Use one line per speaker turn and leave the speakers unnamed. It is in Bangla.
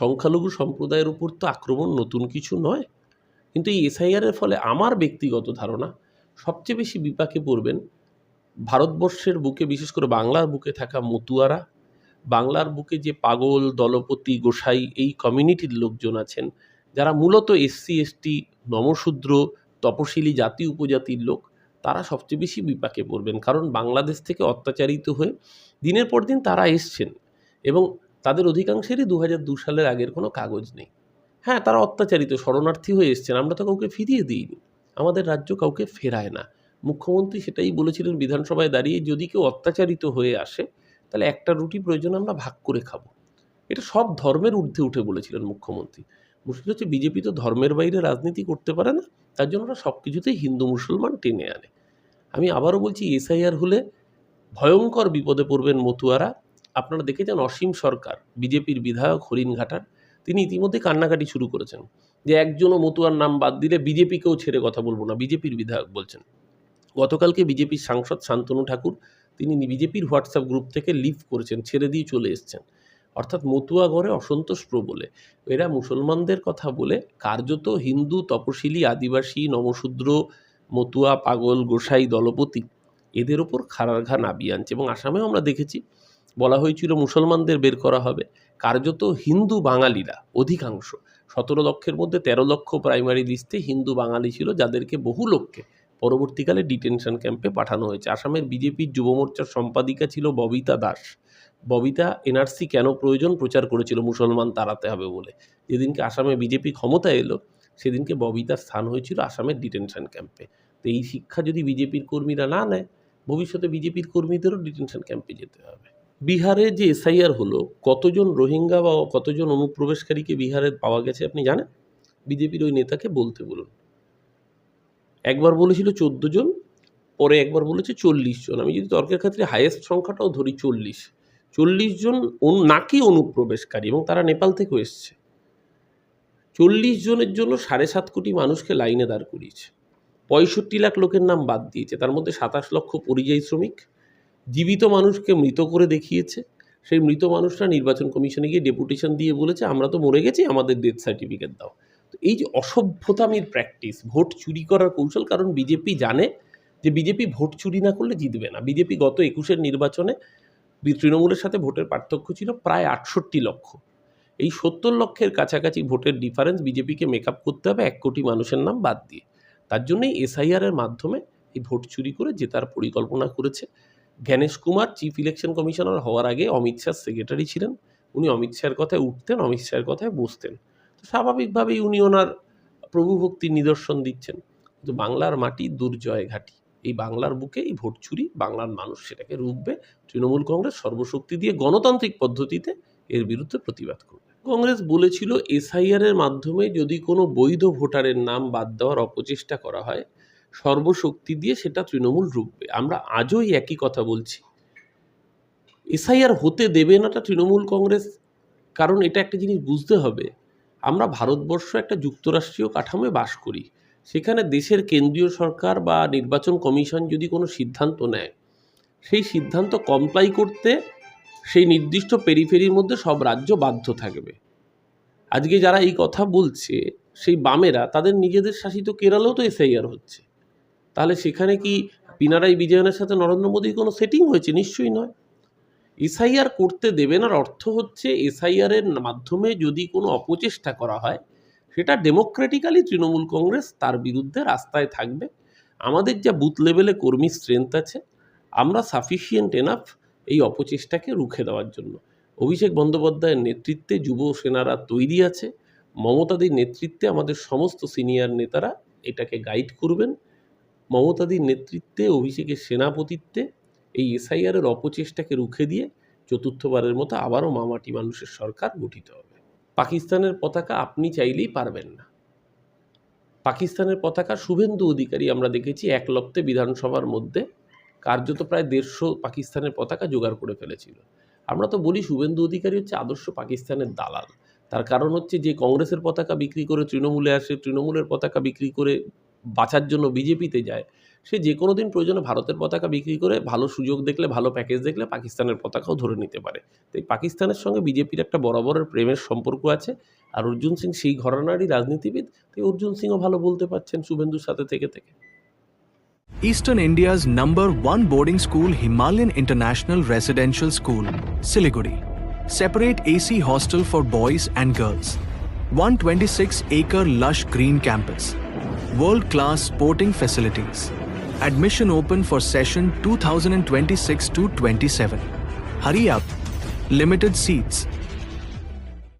সংখ্যালঘু সম্প্রদায়ের উপর তো আক্রমণ নতুন কিছু নয়। কিন্তু এই এসআইআরের ফলে আমার ব্যক্তিগত ধারণা সবচেয়ে বেশি বিপাকে পড়বেন ভারতবর্ষের বুকে, বিশেষ করে বাংলার বুকে থাকা মতুয়ারা। বাংলার বুকে যে পাগল, দলপতি, গোসাই এই কমিউনিটির লোকজন আছেন, যারা মূলত এসসি, এসটি, নমশূদ্র, তপশিলি জাতি, উপজাতির লোক, তারা সবচেয়ে বেশি বিপাকে পড়বেন। কারণ বাংলাদেশ থেকে অত্যাচারিত হয়ে দিনের পর দিন তারা এসছেন এবং তাদের অধিকাংশেরই দু হাজার দু সালের আগের কোনো কাগজ নেই। হ্যাঁ তারা অত্যাচারিত, শরণার্থী হয়ে এসছেন। আমরা তো কাউকে ফিরিয়ে দিইনি। আমাদের রাজ্য কাউকে ফেরায় না। মুখ্যমন্ত্রী সেটাই বলেছিলেন বিধানসভায় দাঁড়িয়ে, যদি কেউ অত্যাচারিত হয়ে আসে, তাহলে একটা রুটি প্রয়োজন আমরা ভাগ করে খাব। এটা সব ধর্মের ঊর্ধ্বে উঠে বলেছিলেন মুখ্যমন্ত্রী। মুশকিল হচ্ছে বিজেপি তো ধর্মের বাইরে রাজনীতি করতে পারে না, তার জন্য ওরা সব কিছুতেই হিন্দু মুসলমান টেনে আনে। আমি আবারও বলছি, এসআইআর হলে ভয়ঙ্কর বিপদে পড়বেন মতুয়ারা। আপনারা দেখেছেন অসীম সরকার, বিজেপির বিধায়ক হরিণঘাটার তিনি ইতিমধ্যে কান্নাকাটি শুরু করেছেন। যে একজনও মতুয়ার নাম বাদ দিলে বিজেপিকেও ছেড়ে কথা বলব না, বিজেপির বিধায়ক বলছেন। গতকালকে বিজেপির সাংসদ শান্তনু ঠাকুর, তিনি বিজেপির হোয়াটসঅ্যাপ গ্রুপ থেকে লিভ করেছেন, ছেড়ে দিয়ে চলে এসছেন। অর্থাৎ মতুয়া ঘরে অসন্তোষ প্রবলে। এরা মুসলমানদের কথা বলে কার্যত হিন্দু, তপশিলি, আদিবাসী, নমশূদ্র, মতুয়া, পাগল, গোসাই, দলপতি। এদের ওপর খাড়ার ঘা নাবিয়ে আনছে এবং আসামেও আমরা দেখেছি বলা হয়েছিল মুসলমানদের বের করা হবে। কার্যত হিন্দু বাঙালিরা অধিকাংশ। সতেরো লক্ষের মধ্যে তেরো লক্ষ প্রাইমারি লিস্টে হিন্দু বাঙালি ছিল, যাদেরকে বহু লোককে পরবর্তীকালে ডিটেনশন ক্যাম্পে পাঠানো হয়েছে। আসামের বিজেপির যুব মোর্চার সম্পাদিকা ছিল ববিতা দাস। ববিতা এনআরসি কেন প্রয়োজন প্রচার করেছিল মুসলমান তাড়াতে হবে বলে। যেদিনকে আসামে বিজেপি ক্ষমতা এলো, সেদিনকে ববিতার স্থান হয়েছিল আসামের ডিটেনশন ক্যাম্পে তো এই শিক্ষা যদি বিজেপির কর্মীরা না নেয়, ভবিষ্যতে বিজেপির কর্মীদেরও ডিটেনশন ক্যাম্পে যেতে হবে। বিহারে যে এসআইআর হলো, কতজন রোহিঙ্গা বা কতজন অনুপ্রবেশকারীকে বিহারে পাওয়া গেছে আপনি জানেন? বিজেপির ওই নেতাকে বলতে বলুন। একবার বলেছিল চোদ্দ জন, পরে একবার বলেছে চল্লিশ জন। আমি যদি তর্কের ক্ষেত্রে হাইয়েস্ট সংখ্যাটাও ধরি চল্লিশ। চল্লিশ জন নাকি অনুপ্রবেশকারী, এবং তারা নেপাল থেকে এসছে। চল্লিশ জনের জন্য সাড়ে সাত কোটি মানুষকে লাইনে দাঁড় করিয়েছে। পঁয়ষট্টি লাখ লোকের নাম বাদ দিয়েছে। তার মধ্যে সাতাশ লক্ষ পরিযায়ী শ্রমিক জীবিত মানুষকে মৃত করে দেখিয়েছে। সেই মৃত মানুষরা নির্বাচন কমিশনে গিয়ে ডেপুটেশন দিয়ে বলেছে, আমরা তো মরে গেছি, আমাদের ডেথ সার্টিফিকেট দাও। তো এই যে অসভ্যতামির প্র্যাকটিস, ভোট চুরি করার কৌশল, কারণ বিজেপি জানে যে বিজেপি ভোট চুরি না করলে জিতবে না। বিজেপি গত একুশের নির্বাচনে তৃণমূলের সাথে ভোটের পার্থক্য ছিল প্রায় আটষট্টি লক্ষ। এই সত্তর লক্ষের কাছাকাছি ভোটের ডিফারেন্স বিজেপিকে মেকআপ করতে হবে, এক কোটি মানুষের নাম বাদ দিয়ে। তার জন্যই এসআইআরের মাধ্যমে এই ভোট চুরি করে জেতার পরিকল্পনা করেছে। Gyanesh Kumar chief election commissioner হওয়ার আগে অমিত শাহ সেক্রেটারি ছিলেন। উনি অমিত শাহের কথায় উঠতেন, অমিত শাহের কথায় বসতেন। তো স্বাভাবিকভাবেই উনি ওনার প্রভুভক্তির নিদর্শন দিচ্ছেন। কিন্তু বাংলার মাটি দুর্জয় ঘাটি। এই বাংলার বুকে এই ভোট চুরি, বাংলার মানুষ সেটাকে রুখবে। তৃণমূল কংগ্রেস সর্বশক্তি দিয়ে গণতান্ত্রিক পদ্ধতিতে এর বিরুদ্ধে প্রতিবাদ করবে। কংগ্রেস বলেছিল এসআইআর এর মাধ্যমে যদি কোনো বৈধ ভোটারের নাম বাদ দেওয়ার অপচেষ্টা করা হয় সর্বশক্তি দিয়ে সেটা তৃণমূল রুখবে। আমরা আজও একই কথা বলছি। এসআইআর হতে দেবে নাটা তৃণমূল কংগ্রেস। কারণ এটা একটা জিনিস বুঝতে হবে। আমরা ভারতবর্ষ একটা যুক্তরাষ্ট্রীয় কাঠামোয় বাস করি। সেখানে দেশের কেন্দ্রীয় সরকার বা নির্বাচন কমিশন যদি কোনো সিদ্ধান্ত নেয়, সেই সিদ্ধান্ত কমপ্লাই করতে সেই নির্দিষ্ট পেরিফেরির মধ্যে সব রাজ্য বাধ্য থাকবে। আজকে যারা এই কথা বলছে, সেই বামেরা, তাদের নিজেদের শাসিত কেরালেও তো এসআইআর হচ্ছে। তাহলে সেখানে কি পিনারাই বিজয়নের সাথে নরেন্দ্র মোদীর কোনো সেটিং হয়েছে? নিশ্চয়ই নয়। এসআইআর করতে দেবেন আর অর্থ হচ্ছে এসআইআর এর মাধ্যমে যদি কোনো অপচেষ্টা করা হয়, সেটা ডেমোক্রেটিক্যালি তৃণমূল কংগ্রেস তার বিরুদ্ধে রাস্তায় থাকবে। আমাদের যা বুথ লেভেলে কর্মী স্ট্রেংথ আছে, আমরা সাফিসিয়েন্ট এনাফ এই অপচেষ্টাকে রুখে দেওয়ার জন্য। অভিষেক বন্দ্যোপাধ্যায়ের নেতৃত্বে যুব সেনারা তৈরি আছে। মমতাদির নেতৃত্বে আমাদের সমস্ত সিনিয়র নেতারা এটাকে গাইড করবেন। মমতাদির নেতৃত্বে, অভিষেকের সেনাপতিত্বে এই এসআইআরের অপচেষ্টাকে রুখে দিয়ে চতুর্থবারের মতো আবারও মামাটি মানুষের সরকার গঠিত হবে। পাকিস্তানের পতাকা আপনি চাইলেই পারবেন না। পাকিস্তানের পতাকা শুভেন্দু অধিকারী আমরা দেখেছি এক লপ্তে বিধানসভার মধ্যে কার্যত প্রায় দেড়শো পাকিস্তানের পতাকা জোগাড় করে ফেলেছিল। আমরা তো বলি শুভেন্দু অধিকারী হচ্ছে আদর্শ পাকিস্তানের দালাল। তার কারণ হচ্ছে যে কংগ্রেসের পতাকা বিক্রি করে তৃণমূলে আসে, তৃণমূলের পতাকা বিক্রি করে বাঁচার জন্য বিজেপিতে যায় সে যে কোনো দিন প্রয়োজনে ভারতের পতাকা বিক্রি করে ভালো সুযোগ দেখলে ভালো প্যাকেজ দেখলে পাকিস্তানের পতাকাও ধরে নিতে পারে তাই পাকিস্তানের সঙ্গে বিজেপির একটা বরাবরের প্রেমের সম্পর্ক আছে আর অর্জুন সিং সেই ঘরানারই রাজনীতিবিদ তাই অর্জুন সিংও ভালো বলতে পারছেন শুভেন্দুর সাথে থেকে থেকে
Eastern India's number one boarding school, Himalayan International Residential School, Siliguri. Separate AC hostel for boys and girls. 126 acre lush green campus. World class sporting facilities. Admission open for session 2026 to 27. Hurry up. Limited seats.